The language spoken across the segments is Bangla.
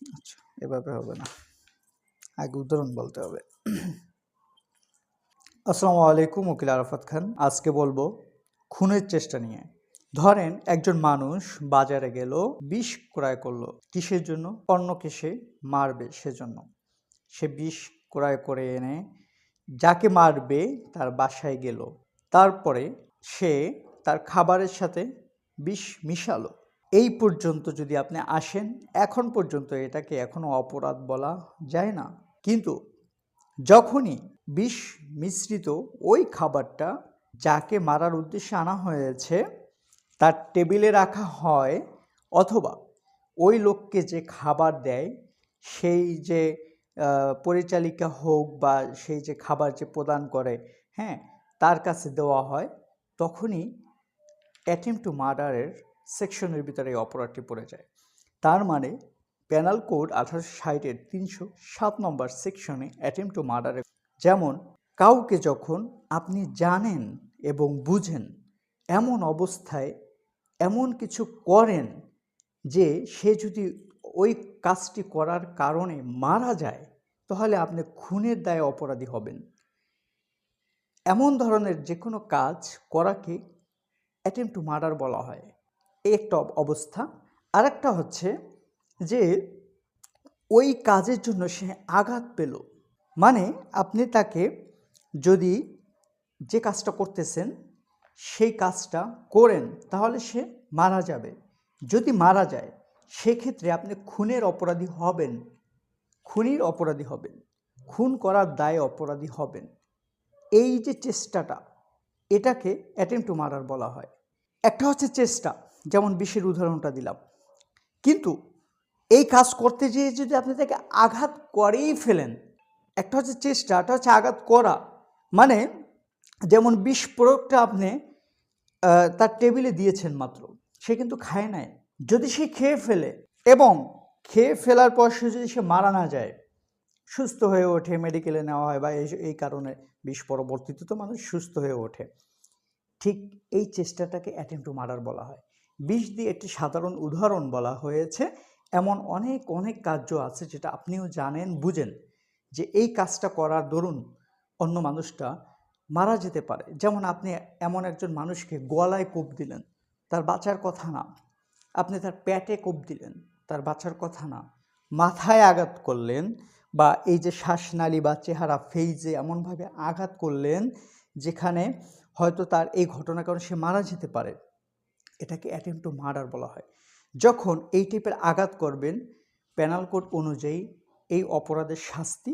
আচ্ছা এভাবে হবে না। আগে উদাহরণ বলতে হবে। আসসালামু আলাইকুম, উকিল আরাফাত খান। আজকে বলব খুনের চেষ্টা নিয়ে। ধরেন একজন মানুষ বাজারে গেল, বিষ ক্রয় করল। কিসের জন্য? অন্যকে সে মারবে সেজন্য। সে বিষ ক্রয় করে এনে যাকে মারবে তার বাসায় গেল। তারপরে সে তার খাবারের সাথে বিষ মিশালো। এই পর্যন্ত যদি আপনি আসেন, এখন পর্যন্ত এটাকে এখনও অপরাধ বলা যায় না। কিন্তু যখনই বিষ মিশ্রিত ওই খাবারটা যাকে মারার উদ্দেশ্যে আনা হয়েছে, তার টেবিলে রাখা হয় অথবা ওই লোককে যে খাবার দেয়, সেই যে পরিচালিকা হোক বা সেই যে খাবার যে প্রদান করে হ্যাঁ তার কাছে দেওয়া হয়, তখনই অ্যাটেম্প টু মার্ডারের সেকশনের ভিতরে এই অপরাধটি পড়ে যায়। তার মানে প্যানাল কোড আঠারোশো ষাটের তিনশো সাত নম্বর সেকশনে অ্যাটেম্প টু মার্ডারে যেমন, কাউকে যখন আপনি জানেন এবং বুঝেন, এমন অবস্থায় এমন কিছু করেন যে সে যদি ওই কাজটি করার কারণে মারা যায়, তাহলে আপনি খুনের দায়ে অপরাধী হবেন। এমন ধরনের যে কোনো কাজ করাকে অ্যাটেম্প টু মার্ডার বলা হয়। একটা অব- অবস্থা। আরেকটা হচ্ছে যে ওই কাজের জন্য সে আঘাত পেল। মানে আপনি তাকে যদি যে কাজটা করতেছেন, সেই কাজটা করেন, তাহলে সে মারা যাবে। যদি মারা যায়, সেক্ষেত্রে আপনি খুনের অপরাধী হবেন। খুনির অপরাধী হবেন। খুন করার দায়ে অপরাধী হবেন। এই যে চেষ্টাটা, এটাকে অ্যাটেম্প টু মার্ডার বলা হয়। একটা হচ্ছে চেষ্টা। যেমন বিষের উদাহরণটা দিলাম। কিন্তু এই কাজ করতে যেয়ে যদি আপনি তাকে আঘাত করেই ফেলেন, একটা হচ্ছে চেষ্টা, একটা হচ্ছে আঘাত করা মানে যেমন বিষ প্রয়োগটা আপনি তার টেবিলে দিয়েছেন মাত্র, সে কিন্তু খায় নাই। যদি সে খেয়ে ফেলে এবং খেয়ে ফেলার পর সে যদি সে মারা না যায়, সুস্থ হয়ে ওঠে মেডিকেলে নেওয়া হয় বা এই কারণে বিষ পরবর্তীতে তো মানুষ সুস্থ হয়ে ওঠে, ঠিক এই চেষ্টাটাকে অ্যাটেম্প টু মার্ডার বলা হয়। বিষ দিয়ে একটি সাধারণ উদাহরণ বলা হয়েছে। এমন অনেক অনেক কার্য আছে যেটা আপনিও জানেন, বুঝেন যে এই কাজটা করার দরুন অন্য মানুষটা মারা যেতে পারে। যেমন আপনি এমন একজন মানুষকে গলায় কোপ দিলেন, তার বাঁচার কথা না। আপনি তার পেটে কোপ দিলেন, তার বাঁচার কথা না। মাথায় আঘাত করলেন বা এই যে শ্বাসনালী বা চেহারা ফেইজে এমনভাবে আঘাত করলেন যেখানে হয়তো তার এই ঘটনার কারণে সে মারা যেতে পারে। এটাকে অ্যাটেম্প টু মার্ডার বলা হয়। যখন এই টাইপের আঘাত করবেন প্যানাল কোড অনুযায়ী এই অপরাধের শাস্তি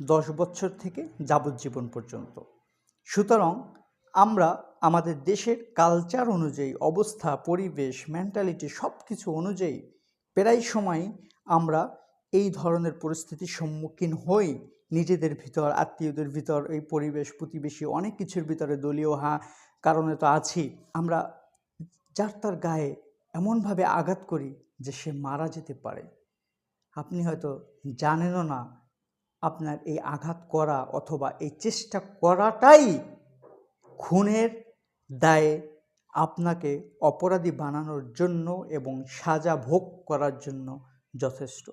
দশ বছর থেকে যাবজ্জীবন পর্যন্ত। সুতরাং আমরা আমাদের দেশের কালচার অনুযায়ী, অবস্থা, পরিবেশ মেন্টালিটি সব কিছু অনুযায়ী প্রায় সময় আমরা এই ধরনের পরিস্থিতির সম্মুখীন হই নিজেদের ভিতর, আত্মীয়দের ভিতর, এই পরিবেশ, প্রতিবেশী অনেক কিছুর ভিতরে দলীয় হা, কারণে তো আছি। আমরা যার তার গায়ে এমনভাবে আঘাত করি যে সে মারা যেতে পারে। আপনি হয়তো জানেনও না, আপনার এই আঘাত করা অথবা এই চেষ্টা করাটাই খুনের দায়ে আপনাকে অপরাধী বানানোর জন্য এবং সাজা ভোগ করার জন্য যথেষ্ট।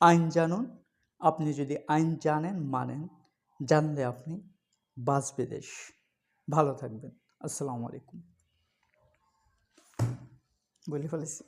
আইন জানুন, আপনি যদি আইন জানেন, মানেন, জানলে আপনি বাঁচবে দেশ। ভালো থাকবেন। আসসালামু আলাইকুম। বলে ফেলেছি।